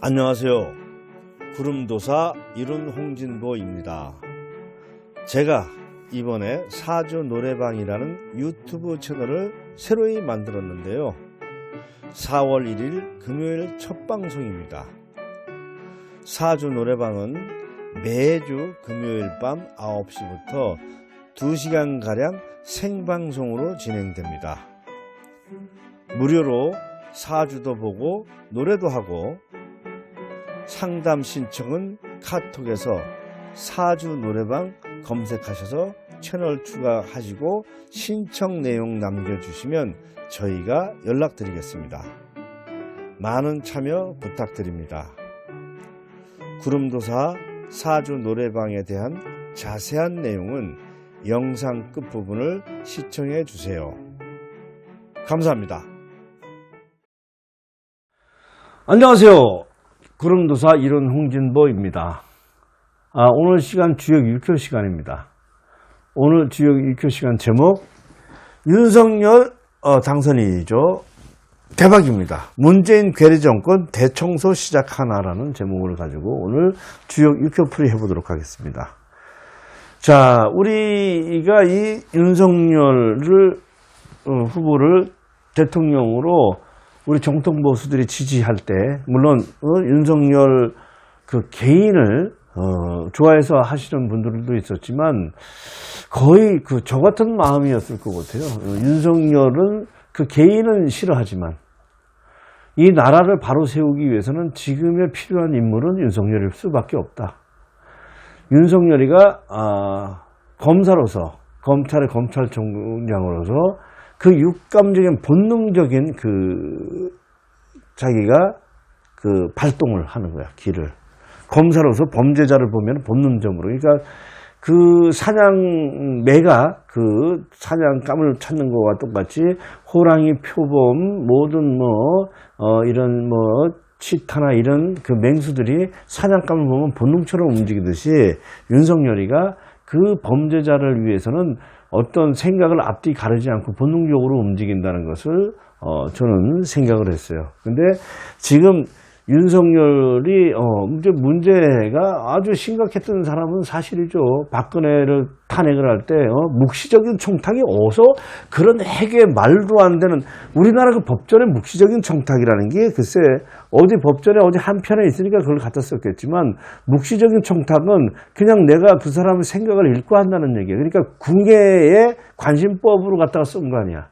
안녕하세요. 구름도사 이룬 홍진보입니다. 제가 이번에 사주 노래방이라는 유튜브 채널을 새로이 만들었는데요. 4월 1일 금요일 첫 방송입니다. 사주 노래방은 매주 금요일 밤 9시부터 2시간가량 생방송으로 진행됩니다. 무료로 사주도 보고 노래도 하고 상담 신청은 카톡에서 사주 노래방 검색하셔서 채널 추가하시고 신청 내용 남겨주시면 저희가 연락드리겠습니다. 많은 참여 부탁드립니다. 구름도사 사주 노래방에 대한 자세한 내용은 영상 끝부분을 시청해 주세요. 감사합니다. 안녕하세요. 구름도사 이론 홍진보입니다. 아, 오늘 시간 주역 6교 시간입니다. 오늘 주역 6교 시간 제목 윤석열 어, 당선인이죠. 대박입니다. 문재인 괴뢰 정권 대청소 시작하나라는 제목을 가지고 오늘 주역 6교 풀이 해보도록 하겠습니다. 자, 우리가 이 윤석열을 어, 후보를 대통령으로 우리 정통 보수들이 지지할 때 물론 어, 윤석열 그 개인을 어, 좋아해서 하시는 분들도 있었지만 거의 그 저 같은 마음이었을 것 같아요. 어, 윤석열은 그 개인은 싫어하지만 이 나라를 바로 세우기 위해서는 지금에 필요한 인물은 윤석열일 수밖에 없다. 윤석열이가 아, 검사로서 검찰의 검찰총장으로서 그 육감적인 본능적인 그 자기가 그 발동을 하는 거야 길을. 검사로서 범죄자를 보면 본능적으로. 그러니까 그 사냥 매가 그 사냥감을 찾는 것과 똑같이 호랑이 표범 모든 뭐 어, 이런 뭐 치타나 이런 그 맹수들이 사냥감을 보면 본능처럼 움직이듯이 윤석열이가 그 범죄자를 위해서는 어떤 생각을 앞뒤 가르지 않고 본능적으로 움직인다는 것을 어, 저는 생각을 했어요. 근데 지금 윤석열이 어, 이제 문제가 아주 심각했던 사람은 사실이죠. 박근혜를 탄핵을 할때 어, 묵시적인 총탁이 어서 그런 핵의 말도 안 되는 우리나라 그 법전의 묵시적인 총탁이라는 게 글쎄 어디 법전에 어디 한 편에 있으니까 그걸 갖다 썼겠지만 묵시적인 총탁은 그냥 내가 그 사람의 생각을 읽고 한다는 얘기예요. 그러니까 궁예의 관심법으로 갖다가 쓴 거 아니야.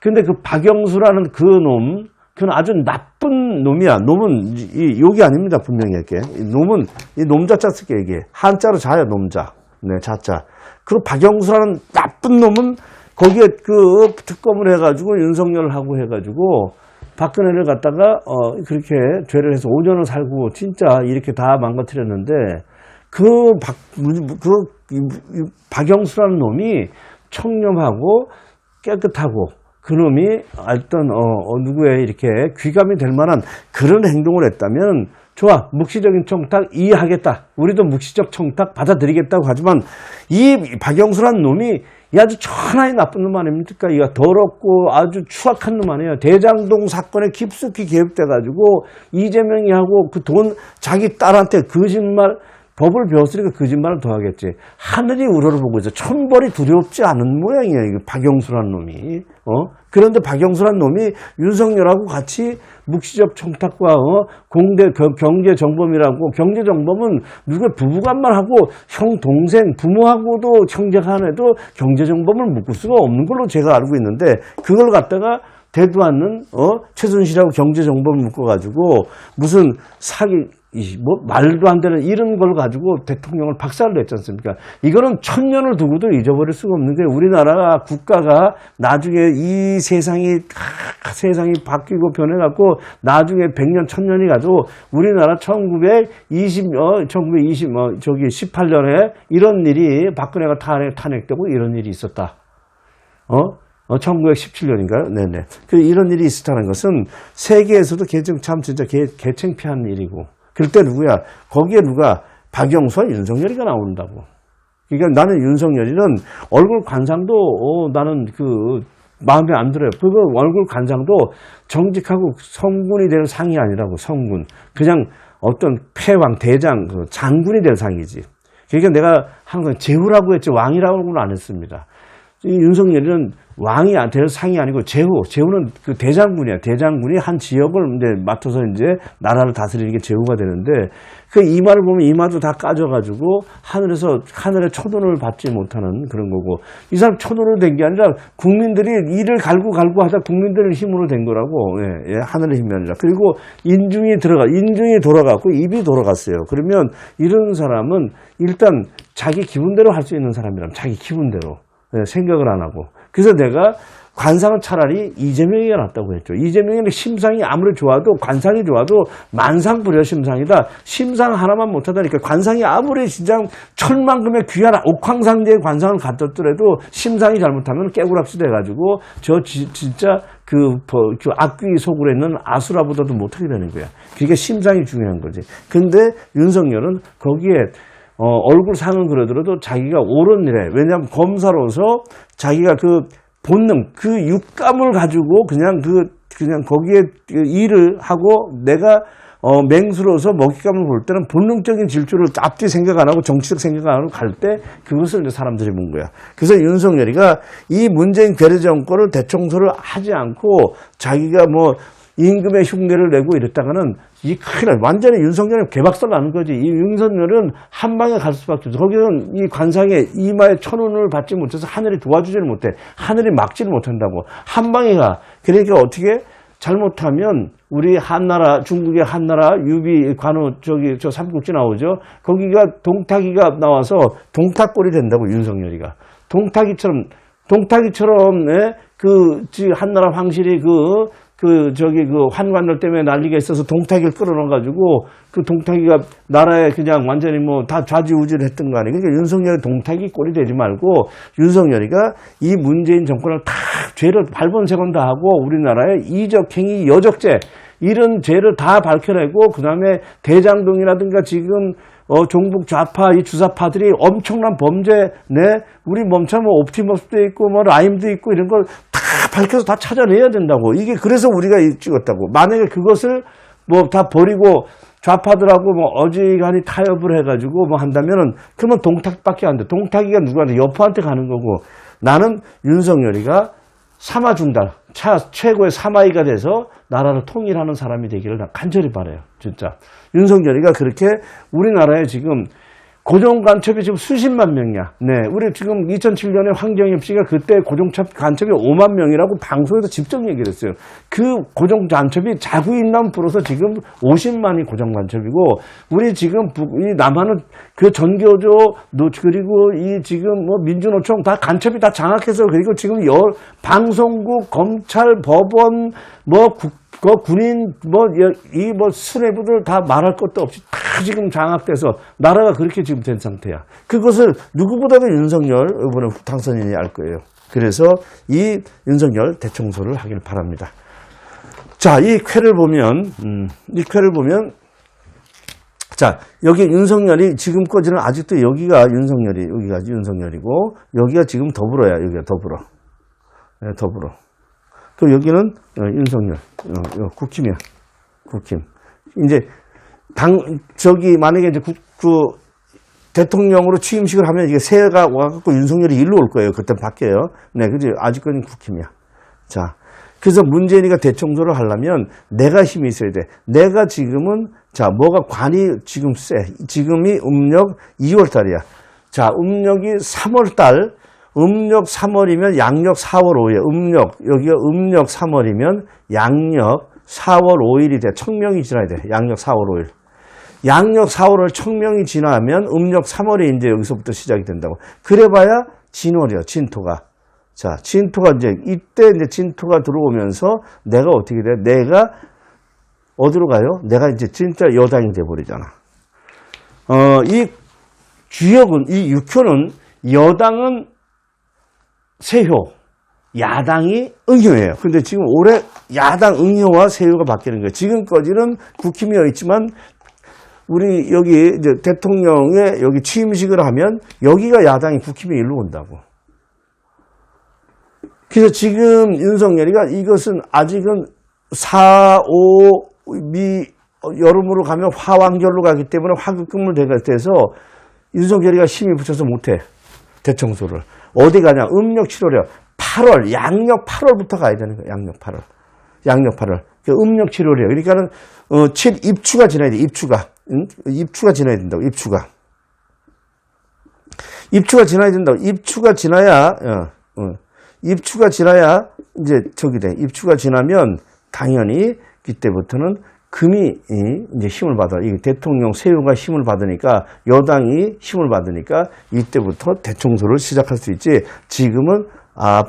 근데 그 박영수라는 그 놈, 그는 아주 나쁜 놈이야. 놈은 이 욕이 아닙니다. 분명히 이렇게. 이 놈은 이 놈자자 쓸게 이게 한자로 자야 놈자. 네, 자자. 그 박영수라는 나쁜 놈은 거기에 그 특검을 해가지고 윤석열을 하고 해가지고 박근혜를 갖다가 어 그렇게 죄를 해서 5년을 살고 진짜 이렇게 다 망가뜨렸는데 그 박 그 박영수라는 놈이 청렴하고 깨끗하고 그놈이 어떤 어, 어, 누구의 이렇게 귀감이 될 만한 그런 행동을 했다면 좋아 묵시적인 청탁 이해하겠다 우리도 묵시적 청탁 받아들이겠다고 하지만 이 박영수란 놈이 이 아주 천하의 나쁜 놈 아닙니까? 이가 더럽고 아주 추악한 놈 아니에요. 대장동 사건에 깊숙이 개입돼 가지고 이재명이 하고 그 돈 자기 딸한테 거짓말 법을 배웠으니까 거짓말을 더 하겠지. 하늘이 우러러보고 있어. 천벌이 두렵지 않은 모양이야. 이거 박영수란 놈이. 어? 그런데 박영수란 놈이 윤석열하고 같이 묵시적 청탁과 어? 공대 겨- 경제 정범이라고 경제 정범은 누가 부부간만 하고 형 동생 부모하고도 형제가 하나도 경제 정범을 묶을 수가 없는 걸로 제가 알고 있는데 그걸 갖다가 대도 않는 어 최순실하고 경제 정범을 묶어가지고 무슨 사기 이 뭐 말도 안 되는 이런 걸 가지고 대통령을 박살을 냈지 않습니까? 이거는 천년을 두고도 잊어버릴 수가 없는 게 우리나라 국가가 나중에 이 세상이 아, 세상이 바뀌고 변해갖고 나중에 100년 천년이 가도 우리나라 1920 어, 1920 어, 저기 18년에 이런 일이 박근혜가 탄핵, 탄핵되고 이런 일이 있었다. 어? 어, 1917년인가요? 네네. 그 이런 일이 있었다는 것은 세계에서도 개정 참 진짜 개, 개창피한 일이고. 그럴 때 누구야? 거기에 누가 박영수와 윤석열이가 나온다고. 그러니까 나는 윤석열이는 얼굴 관상도 어, 나는 그 마음에 안 들어요. 그거 얼굴 관상도 정직하고 성군이 될 상이 아니라고 성군. 그냥 어떤 패왕, 대장, 그 장군이 될 상이지. 그러니까 내가 항상 제후라고 했지 왕이라고는 안 했습니다. 이 윤석열은 왕이 안- 될 상이 아니고 제후, 제후는 그 대장군이야. 대장군이 한 지역을 이제 맡아서 이제 나라를 다스리는 게 제후가 되는데 그 이마를 보면 이마도 다 까져가지고 하늘에서 하늘의 초돈을 받지 못하는 그런 거고 이 사람 초돈으로 된 게 아니라 국민들이 이를 갈고 갈고 하다 국민들의 힘으로 된 거라고 예, 예, 하늘의 힘이 아니라 그리고 인중이 들어가 인중이 돌아갔고 입이 돌아갔어요. 그러면 이런 사람은 일단 자기 기분대로 할 수 있는 사람이라면 자기 기분대로 예, 생각을 안 하고. 그래서 내가 관상은 차라리 이재명이가 낫다고 했죠. 이재명은 심상이 아무리 좋아도 관상이 좋아도 만상 불여 심상이다. 심상 하나만 못하다니까 관상이 아무리 진짜 천만금의 귀한 옥황상제의 관상을 갖췄더라도 심상이 잘못하면 깨구락시 돼가지고 저 지- 진짜 그, 버- 그 악귀 속으로 있는 아수라보다도 못하게 되는 거야. 그게 심상이 중요한 거지. 근데 윤석열은 거기에 어, 얼굴 상은 그러더라도 자기가 옳은 일에, 왜냐하면 검사로서 자기가 그 본능, 그 육감을 가지고 그냥 그, 그냥 거기에 그 일을 하고 내가 어, 맹수로서 먹잇감을 볼 때는 본능적인 질주를 앞뒤 생각 안 하고 정치적 생각 안 하고 갈 때 그것을 이제 사람들이 본 거야. 그래서 윤석열이가 이 문재인 괴뢰 정권을 대청소를 하지 않고 자기가 뭐 임금의 흉내를 내고 이랬다가는 이 큰일 나. 완전히 윤석열은 개박살 나는 거지. 이 윤석열은 한 방에 갈 수밖에 없어. 거기는 이 관상에 이마에 천운을 받지 못해서 하늘이 도와주지를 못해. 하늘이 막지를 못한다고. 한 방에 가. 그러니까 어떻게 잘못하면 우리 한나라 중국의 한나라 유비 관우 저기 저 삼국지 나오죠. 거기가 동탁이가 나와서 동탁골이 된다고 윤석열이가 동탁이처럼 동탁이처럼 예? 그 지- 한나라 황실이 그 그 저기 그 환관들 때문에 난리가 있어서 동탁이를 끌어넣어 가지고 그 동탁이가 나라에 그냥 완전히 뭐 다 좌지우지를 했던 거 아니에요. 그러니까 윤석열이 동탁이 꼴이 되지 말고 윤석열이가 이 문재인 정권을 다 죄를 발본색원 다 하고 우리나라의 이적행위 여적죄 이런 죄를 다 밝혀내고 그 다음에 대장동이라든가 지금 어, 종북 좌파 이 주사파들이 엄청난 범죄 내 우리 멈춰면 옵티머스도 있고 뭐 라임도 있고 이런 걸 다 밝혀서 다 찾아내야 된다고. 이게 그래서 우리가 이 찍었다고. 만약에 그것을 뭐 다 버리고 좌파들하고 뭐 어지간히 타협을 해가지고 뭐 한다면은 그러면 동탁밖에 안 돼. 동탁이가 누구한테 여포한테 가는 거고. 나는 윤석열이가 사마중달 차 최고의 사마이가 돼서 나라를 통일하는 사람이 되기를 난 간절히 바래요. 진짜 윤석열이가 그렇게 우리나라에 지금 고정 간첩이 지금 수십만 명이야. 네, 우리 지금 2007년에 황정엽 씨가 그때 고정 간첩이 5만 명이라고 방송에서 직접 얘기를 했어요. 그 고정 간첩이 자구인남 불어서 지금 50만이 고정 간첩이고 우리 지금 북- 이 남한은 그 전교조 노 그리고 이 지금 뭐 민주노총 다 간첩이 다 장악해서 그리고 지금 여 방송국 검찰 법원 뭐 국, 그 군인 뭐이뭐 수뇌부들 다 말할 것도 없이 다 지금 장악돼서 나라가 그렇게 지금 된 상태야. 그것을 누구보다도 윤석열 이번에 당선인이 알 거예요. 그래서 이 윤석열 대청소를 하길 바랍니다. 자, 이 쾌를 보면 음, 이 쾌를 보면 자, 여기 윤석열이 지금까지는 아직도 여기가 윤석열이, 여기가 윤석열이고, 여기가 지금 더불어야, 여기가 더불어. 네, 더불어. 그리고 여기는 어, 윤석열, 어, 어, 국힘이야. 국힘. 이제, 당, 저기, 만약에 이제 국, 그, 대통령으로 취임식을 하면 이게 새해가 와갖고 윤석열이 일로 올 거예요. 그때 바뀌어요. 네, 그지? 아직까지는 국힘이야. 자. 그래서 문재인이가 대청소를 하려면 내가 힘이 있어야 돼. 내가 지금은, 자, 뭐가 관이 지금 세. 지금이 음력 2월 달이야. 자, 음력이 3월 달, 음력 3월이면 양력 4월 5일. 음력, 여기가 음력 3월이면 양력 4월 5일이 돼. 청명이 지나야 돼. 양력 4월 5일. 양력 4월을 청명이 지나면 음력 3월이 이제 여기서부터 시작이 된다고. 그래봐야 진월이야, 진토가. 자, 진토가 이제, 이때 이제 진토가 들어오면서 내가 어떻게 돼? 내가 어디로 가요? 내가 이제 진짜 여당이 돼버리잖아. 어, 이 주역은, 이 육효는 여당은 세효, 야당이 응효예요. 근데 지금 올해 야당 응효와 세효가 바뀌는 거예요. 지금까지는 국힘이어 있지만 우리 여기 이제 대통령의 여기 취임식을 하면 여기가 야당이 국힘이 일로 온다고. 그래서 지금 윤석열이가 이것은 아직은 4, 5, 미, 어, 여름으로 가면 화왕결로 가기 때문에 화급금을 대가 돼서 윤석열이가 힘이 붙여서 못해. 대청소를. 어디 가냐? 음력 7월이야. 8월, 양력 8월부터 가야 되는 거야. 양력 8월. 양력 8월. 그 음력 7월이에요. 그러니까는, 어, 7, 입추가 지나야 돼. 입추가. 응? 입추가 지나야 된다고. 입추가. 입추가 지나야 된다고. 입추가 지나야, 어, 어. 입추가 지나야 이제 저기 돼. 입추가 지나면 당연히 그때부터는 금이 이, 이제 힘을 받아. 이 대통령 세우가 힘을 받으니까 여당이 힘을 받으니까 이때부터 대청소를 시작할 수 있지. 지금은 아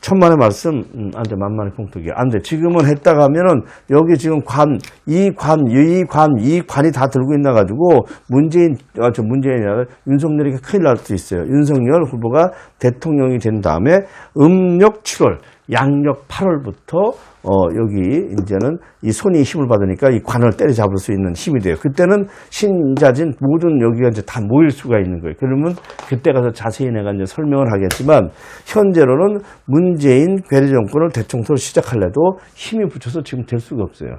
천만의 말씀 음, 안돼 만만의 공덕이 안돼. 지금은 했다가 하면은 여기 지금 관 이 관 이 관 이 관이 다 들고 있나 가지고 문재인 아, 저 문재인이 아니라 윤석열이 큰일 날 수 있어요. 윤석열 후보가 대통령이 된 다음에 음력 7월 양력 8월부터 어, 여기 이제는 이 손이 힘을 받으니까 이 관을 때려잡을 수 있는 힘이 돼요. 그때는 신자진 모든 여기가 이제 다 모일 수가 있는 거예요. 그러면 그때 가서 자세히 내가 이제 설명을 하겠지만 현재로는 문재인 괴뢰 정권을 대청소를 시작할래도 힘이 붙여서 지금 될 수가 없어요.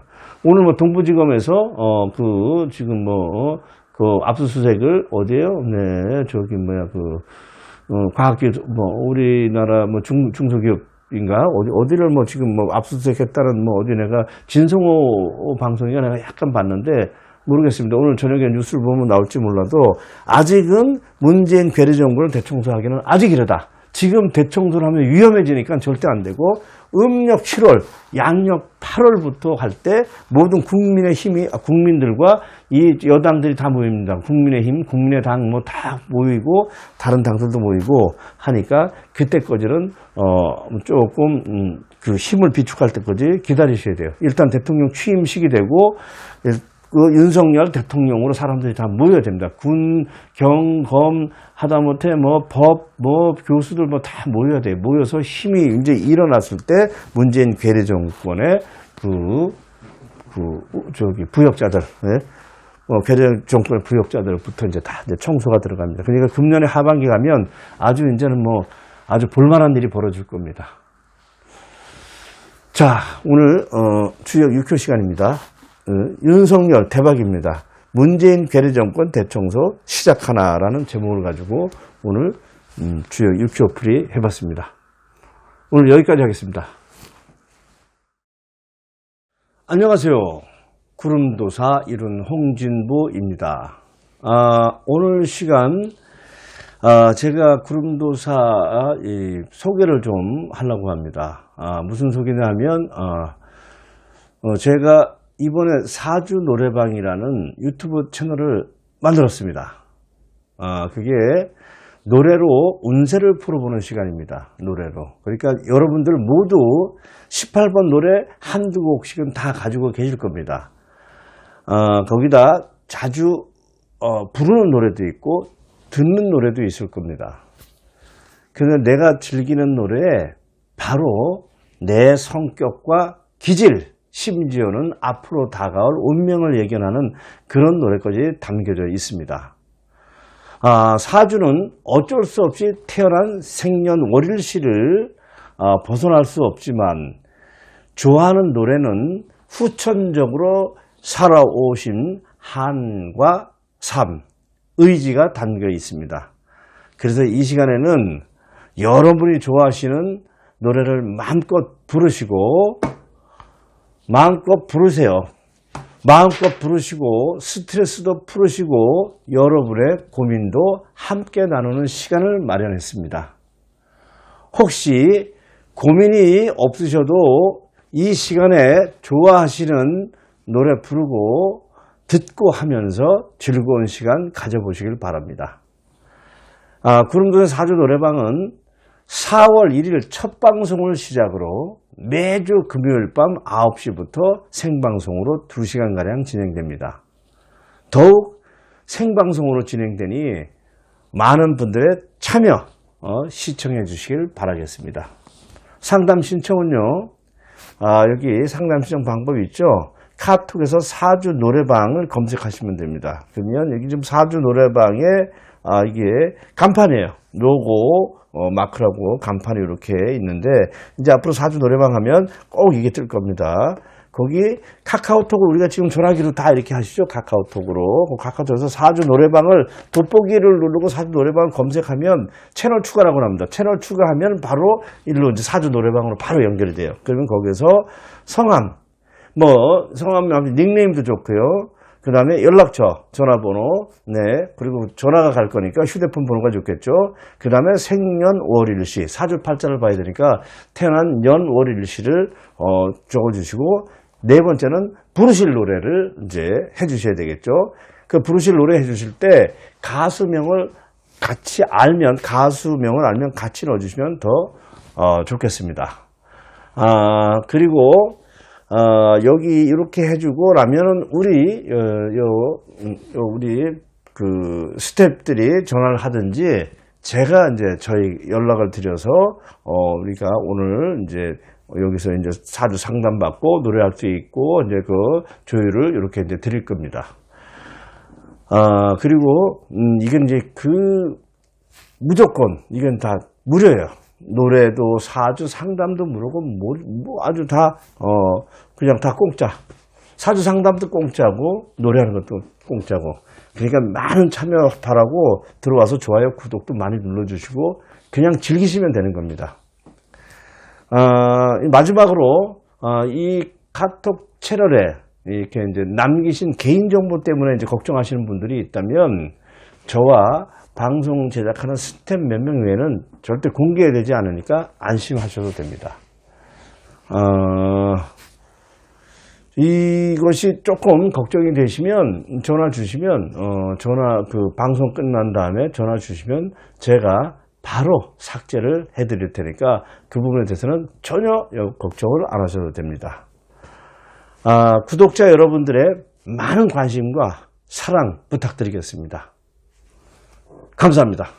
오늘 뭐 동부지검에서 어, 그 지금 뭐, 어, 그 압수수색을 어디에요? 네, 저기 뭐야 그 어, 과학기 뭐 우리나라 뭐 중, 중소기업 인가 어디 어디를 뭐 지금 뭐 압수수색했다는 뭐 어디 내가 진성호 방송이가 내가 약간 봤는데 모르겠습니다. 오늘 저녁에 뉴스를 보면 나올지 몰라도 아직은 문재인 괴뢰 정권을 대청소하기는 아직 이르다. 지금 대청소를 하면 위험해지니까 절대 안 되고 음력 7월, 양력 8월부터 할 때 모든 국민의 힘이 아, 국민들과 이 여당들이 다 모입니다. 국민의 힘, 국민의 당 뭐 다 모이고 다른 당들도 모이고 하니까 그때까지는 어 조금 음, 그 힘을 비축할 때까지 기다리셔야 돼요. 일단 대통령 취임식이 되고 일- 그 윤석열 대통령으로 사람들이 다 모여야 됩니다. 군, 경, 검, 하다못해 뭐 법, 뭐 교수들 뭐 다 모여야 돼요. 모여서 힘이 이제 일어났을 때 문재인 괴뢰 정권의 그, 그, 저기 부역자들, 예? 어, 괴뢰 정권의 부역자들부터 이제 다 이제 청소가 들어갑니다. 그러니까 금년에 하반기 가면 아주 이제는 뭐 아주 볼만한 일이 벌어질 겁니다. 자, 오늘 어, 주역 6회 시간입니다. 어, 윤석열 대박입니다. 문재인 괴뢰 정권 대청소 시작하나라는 제목을 가지고 오늘 음, 주역 6회 풀이 해봤습니다. 오늘 여기까지 하겠습니다. 안녕하세요. 구름도사 이룬 홍진보입니다. 아, 오늘 시간 아, 제가 구름도사 이 소개를 좀 하려고 합니다. 아, 무슨 소개냐 하면 아, 어, 제가 이번에 사주 노래방이라는 유튜브 채널을 만들었습니다. 아, 그게 노래로 운세를 풀어보는 시간입니다. 노래로. 그러니까 여러분들 모두 18번 노래 한두 곡씩은 다 가지고 계실 겁니다. 어, 거기다 자주 어, 부르는 노래도 있고 듣는 노래도 있을 겁니다. 그런데 내가 즐기는 노래에 바로 내 성격과 기질, 심지어는 앞으로 다가올 운명을 예견하는 그런 노래까지 담겨져 있습니다. 아, 사주는 어쩔 수 없이 태어난 생년월일시를 아, 벗어날 수 없지만 좋아하는 노래는 후천적으로 살아오신 한과 삶, 의지가 담겨 있습니다. 그래서 이 시간에는 여러분이 좋아하시는 노래를 마음껏 부르시고 마음껏 부르세요. 마음껏 부르시고 스트레스도 풀으시고 여러분의 고민도 함께 나누는 시간을 마련했습니다. 혹시 고민이 없으셔도 이 시간에 좋아하시는 노래 부르고 듣고 하면서 즐거운 시간 가져보시길 바랍니다. 아, 구름도의 사주 노래방은 4월 1일 첫 방송을 시작으로 매주 금요일 밤 9시부터 생방송으로 2시간가량 진행됩니다. 더욱 생방송으로 진행되니 많은 분들의 참여, 어, 시청해 주시길 바라겠습니다. 상담 신청은요, 아, 여기 상담 신청 방법이 있죠. 카톡에서 사주 노래방을 검색하시면 됩니다. 그러면 여기 지금 사주 노래방에 아, 이게 간판이에요. 로고, 어, 마크라고 간판이 이렇게 있는데, 이제 앞으로 사주 노래방 하면 꼭 이게 뜰 겁니다. 거기 카카오톡을 우리가 지금 전화기로 다 이렇게 하시죠. 카카오톡으로. 그 카카오톡에서 사주 노래방을 돋보기를 누르고 사주 노래방을 검색하면 채널 추가라고 합니다. 채널 추가하면 바로 일로 이제 사주 노래방으로 바로 연결이 돼요. 그러면 거기서 성함, 뭐 성함 닉네임도 좋고요. 그 다음에 연락처, 전화번호, 네, 그리고 전화가 갈 거니까 휴대폰 번호가 좋겠죠. 그 다음에 생년 월일시, 사주 팔자를 봐야 되니까 태어난 년 월일시를 어, 적어주시고 네 번째는 부르실 노래를 이제 해주셔야 되겠죠. 그 부르실 노래 해주실 때 가수명을 같이 알면 가수명을 알면 같이 넣어주시면 더 어, 좋겠습니다. 아 그리고 어, 여기 이렇게 해주고 라면은 우리 어, 요, 음, 요 우리 그 스탭들이 전화를 하든지 제가 이제 저희 연락을 드려서 어, 우리가 오늘 이제 여기서 이제 사주 상담 받고 노래할 수 있고 이제 그 조율을 이렇게 이제 드릴 겁니다. 아 그리고 음, 이건 이제 그 무조건 이건 다 무료예요. 노래도 사주 상담도 무료고 뭐, 뭐 아주 다 어 그냥 다 공짜. 사주 상담도 공짜고 노래하는 것도 공짜고. 그러니까 많은 참여 바라고 들어와서 좋아요, 구독도 많이 눌러주시고 그냥 즐기시면 되는 겁니다. 아, 마지막으로 아, 이 카톡 채널에 이렇게 이제 남기신 개인 정보 때문에 이제 걱정하시는 분들이 있다면 저와 방송 제작하는 스텝 몇명 외에는 절대 공개되지 않으니까 안심하셔도 됩니다. 어, 이것이 조금 걱정이 되시면 전화 주시면 어, 전화 그 방송 끝난 다음에 전화 주시면 제가 바로 삭제를 해드릴 테니까 그 부분에 대해서는 전혀 여- 걱정을 안 하셔도 됩니다. 아, 구독자 여러분들의 많은 관심과 사랑 부탁드리겠습니다. 감사합니다.